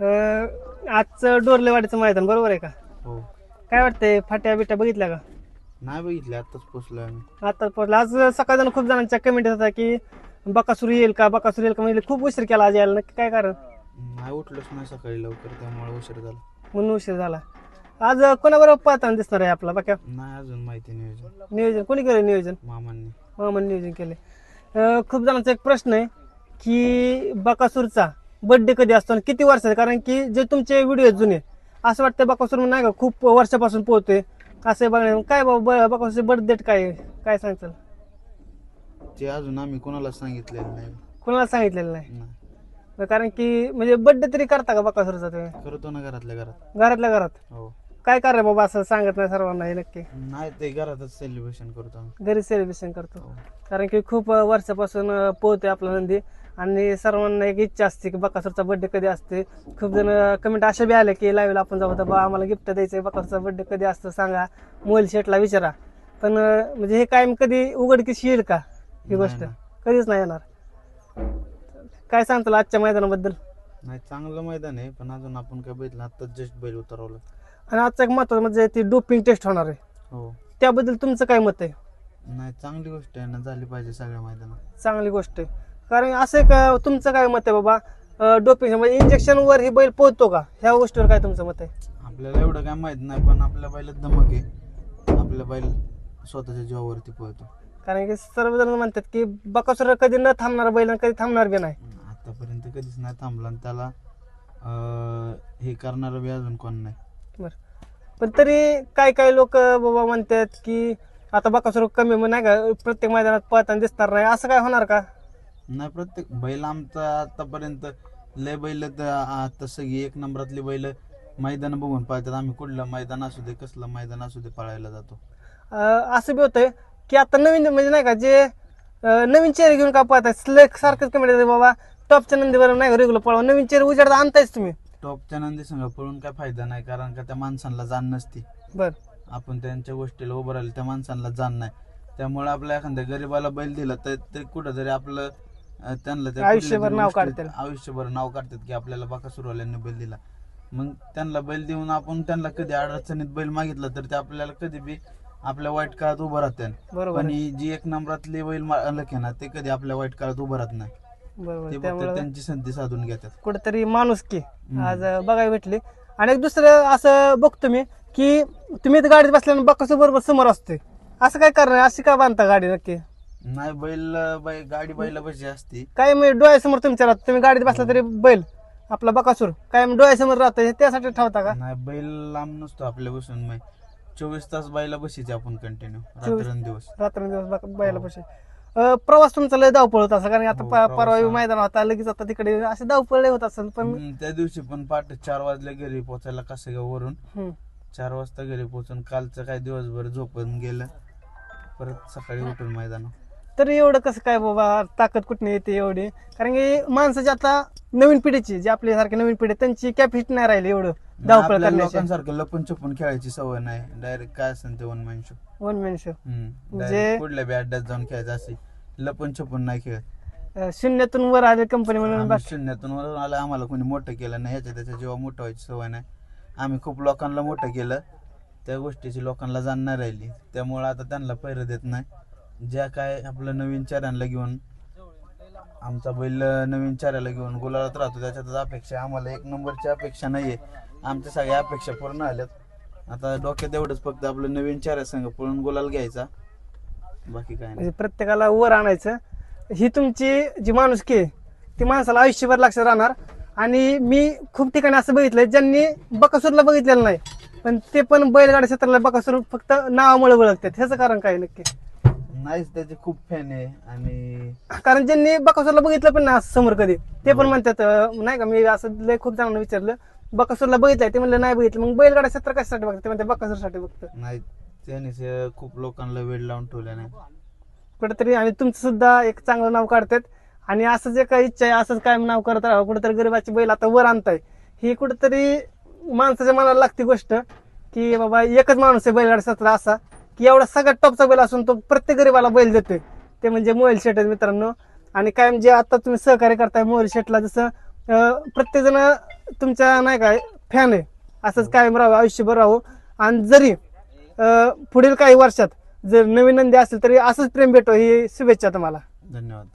अं, आजचं डोरलेवाडीचं मैदान बरोबर आहे का? हो. काय वाटतंय फाट्या बिट्या बघितल्या का? नाही बघितले आताच पोचलो आम्ही. आता पोहोचला आज सकाळ जण खूप जणांच्या कमेंट होता की बकासूर येईल का बकासूर येईल का म्हणजे खूप उशीर केला आज यायला. नक्की काय कारण? नाही उठलोच नाही सकाळी लवकर त्यामुळे उशीर झाला. म्हणून उशीर झाला. आज कोणाबरोबर पाहताना दिसणार आहे आपला बाक्या नाही अजून माहिती नियोजन नियोजन कोणी केलं नियोजन? मामांनी. मामान नियोजन केले खूप जणांचा एक प्रश्न आहे की बकासूरचा बर्थडे कधी असतो आणि किती वर्षाचा? कारण की जे तुमचे व्हिडिओ जुने असं वाटतं बकासूर नाही का खूप वर्षापासून पोहतोय. असं बघण्या काय बाबा बकासूरचे बर्थडे काय? काय सांगताल? ते अजून आम्ही कोणाला सांगितलेलं नाही. कोणाला सांगितलेलं नाही? नाही. कारण की म्हणजे बर्थडे तरी करता का बकासूरचा तुम्ही करतो ना घरातल्या घरात. घरातल्या घरात? हो. काय करा बाबा असं सांगत नाही सर्वांना हे नक्की? नाही ते घरातच सेलिब्रेशन करतो आम्ही. घरी सेलिब्रेशन करतो. हो. कारण की खूप वर्षापासून पोहतोय आपला नंदी. आणि सर्वांना एक इच्छा असते की बकासूरचा बर्थडे कधी असते. खूप जण कमेंट अशा बी आले की लाईव्हला आपण जाऊ बा आम्हाला गिफ्ट द्यायचंय बकासूरचा बर्थडे कधी असतो सांगा. मोबाईल शेटला विचारा. पण म्हणजे हे कायम कधी उघडकीस येईल का? ही गोष्ट. कधीच नाही येणार. काय सांगताल आजच्या मैदानाबद्दल? नाही चांगलं मैदान आहे पण अजून आपण काय बघितलं आताच जस्ट बैल उतरवलं. आणि आजचा एक महत्वाचं म्हणजे ती डोपिंग टेस्ट होणार आहे. हो. त्याबद्दल तुमचं काय मत आहे? नाही चांगली गोष्ट आहे ना झाली पाहिजे सगळ्या मैदानात. चांगली गोष्ट आहे. कारण असं एक, अं, तुमचं काय मत आहे बाबा? डोपिंग म्हणजे इंजेक्शन वर ही बैल पोहतो का? ह्या गोष्टीवर काय तुमचं मत आहे? आपल्याला एवढं काय माहीत नाही पण आपल्या बैलात धमक आहे. आपल्या बैल स्वतःच्या जीवावरती पळतो कारण की सर्वजण म्हणतात की बकासूर कधी न थांबणार बैल आणि कधी थांबणार बी नाही. आतापर्यंत कधीच नाही थांबला आणि त्याला अं, हे करणारं बी अजून कोण नाही. बरं. पण तरी काय काय लोक बाबा म्हणतात की आता बकासूर कमी मग नाही का प्रत्येक मैदानात पळताना दिसणार नाही. असं काय होणार का? नाही प्रत्येक बैल आमचा आतापर्यंत लय बैल आता सगळी एक नंबरातली बैल मैदान बघून पाळतात आम्ही कुठलं मैदान असू दे कसलं मैदान असू दे पळायला जातो. अं, असं बी होतंय की आता नवीन म्हणजे नाही का जे अं, नवीन चेहरे घेऊन का पळताय स्लेक सारखंच कमी बाबा. टॉपच्या नंदीवर नाही रेग्युलर पळवा. नवीन चेहरे उजाडता आणतायच तुम्ही. टॉपच्या नंदी संघ पळून काय फायदा नाही कारण का त्या माणसांना जाण नसती. बर. आपण त्यांच्या गोष्टीला उभं राहिलं त्या माणसांना जाण नाही. त्यामुळे आपल्या एखाद्या गरीबाला बैल दिला तर ते कुठंतरी आपलं अं, त्यांना त्या आयुष्यभर कुठल्या तरी नाव गोष्टीत काढतील. आयुष्यभर नाव काढतात की आपल्याला बाका सुरवाल्यांनी बैल दिला. मग त्यांना बैल देऊन आपण त्यांना कधी अडचणीत बैल मागितला तर ते आपल्याला कधी बी आपल्या वाईट काळात उभं राहते बरोबर. पण आहे. ही जी एक नंबरातली बैल मालक आहे ना ते कधी आपल्या वाईट काळात उभं राहत नाही. बरोबर. ते फक्त त्यामुळे त्यांची संधी साधून घेतात. कुठेतरी माणूस की आज बघायला भेटली. आणि एक दुसरं असं बघतो मी की तुम्ही इथं गाडीत बसल्यानं बक्कासू बरोबर समोर असते असं काय करणार? अशी का बांधता गाडी नक्की? नाही बैल बैल गाडी बैला बशी असती. काय म्हणजे डोळ्यासमोर तुमच्या राहत. तुम्ही गाडीत बसला तरी बैल आपला बकासूर. काय डोळ्यासमोर राहतं हे त्यासाठी ठेवता का? नाही बैल लांब नसतो आपल्या बसून मग चोवीस तास बैला बशीचे आपण कंटिन्यू रात्रंदिवस. रात्रंदिवस बैला पैसे प्रवास तुमचा लय धावपळ होत असेल कारण आता हो, प- प्रवास परवा. मैदान होता लगेच आता तिकडे असे धावपळ लय होत असेल पण हम्म, त्या दिवशी पण पहाटे चार वाजले घरी पोचायला कासेगाव वरून. हम्म. चार वाजता घरी पोहोचून कालचं काय दिवसभर झोपून गेलं. परत सकाळी उठून मैदान तरी एवढं कसं काय बाबा ताकद कुठे येते एवढी? कारण की माणसाची आता नवीन पिढीची जी आपल्यासारखी नवीन पिढी त्यांची कॅपॅसिटी नाही राहिली एवढं धावपळ आपल्या करण्याची. लोकांसारखं लपून छपून खेळायची सवय नाही. डायरेक्ट काय असेल ते one man show one man show direct कुठल्या बी अड्ड्यात जाऊन खेळायचं असे लपून छपून नाही खेळत. शून्यातून वर आले कंपनी म्हणून आम्ही बाकी शून्यातून वरून आलं आम्हाला कोणी मोठं केलं नाही. ह्याच्या त्याच्या जेव्हा मोठं व्हायची सवय नाही. आम्ही खूप लोकांना मोठं केलं. त्या गोष्टीची लोकांना जाण नाही राहिली. त्यामुळे आता त्यांना पैर देत नाही. ज्या काय आपलं नवीन चेहऱ्यांना घेऊन आमचा बैल नवीन चेहऱ्याला घेऊन गुलालात राहतो त्याच्यातच अपेक्षा आम्हाला एक नंबरची अपेक्षा नाही आहे आमच्या सगळ्या अपेक्षा पूर्ण आल्यात. आता डोक्यात एवढंच फक्त आपलं नवीन चेहऱ्या संघ पळून गुलाल घ्यायचा. बाकी काय नाही. म्हणजे प्रत्येकाला वर आणायचं. ही तुमची जी माणुसकी आहे ती माणसाला आयुष्यभर लक्षात राहणार. आणि मी खूप ठिकाणी असं बघितलंय ज्यांनी बकासूरला बघितलेलं नाही पण ते पण बैलगाडी क्षेत्राला बकासूर फक्त नावामुळे ओळखतात. ह्याचं कारण काय नक्की? नाहीच त्याचे खूप फॅन आहे आणि कारण ज्यांनी बकासूरला बघितलं पण ना समोर कधी. ते पण म्हणतात अं, नाही का मी असं लय खूप जणांना विचारलं. बकासूरला बघितलंय ते म्हणलं नाही बघितलं. मग बैलगाडा क्षेत्र कशासाठी बघतात? ते म्हणते बकासूरसाठी बघतं नाही त्यानेच अं, खूप लोकांना वेळ लावून ठेवल्या नाही कुठेतरी आणि तुमचं सुद्धा एक चांगलं नाव काढतात. आणि असं जे काही इच्छा आहे असंच कायम नाव करत राहा कुठेतरी गरीबाची बैल आता वर आणताय. ही कुठेतरी माणसाच्या मनाला लागती गोष्ट की बाबा एकच माणूस आहे बैलगाडी क्षेत्रात असा. की एवढा सगळ्यात टॉपचा बैल असून तो प्रत्येक गरीबाला बैल देतोय. ते म्हणजे मोबाईल शेट आहेत मित्रांनो. आणि कायम जे आता तुम्ही सहकार्य करताय मोबाईल शेटला जसं प्रत्येक जण तुमच्या नाही काय फॅन आहे. असंच कायम राहावं आयुष्यभर राहू आणि जरी पुढील काही वर्षात जर नवीन नंदी असेल तरी असंच प्रेम भेटो ही शुभेच्छा तुम्हाला. धन्यवाद.